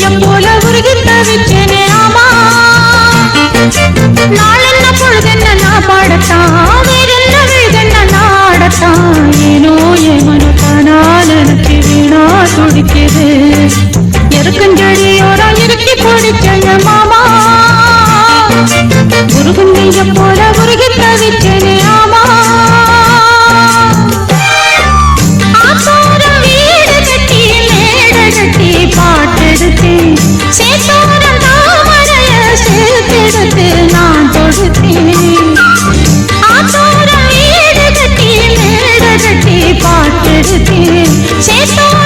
நெஞ்சம் போல உருகி தவிச்சேனே ஆமா நாள் பொழுதென்ன நான் பாடத்தான்? வேறென்ன விழுதென்ன ஏனோ ஏமனு தானால் எனக்கு வீணா துடிக்குது எருக்கஞ்செடியோரா இறுக்கி பிடிச்ச மாமா. உருகும் போல உருகி தவிச்ச Sẽ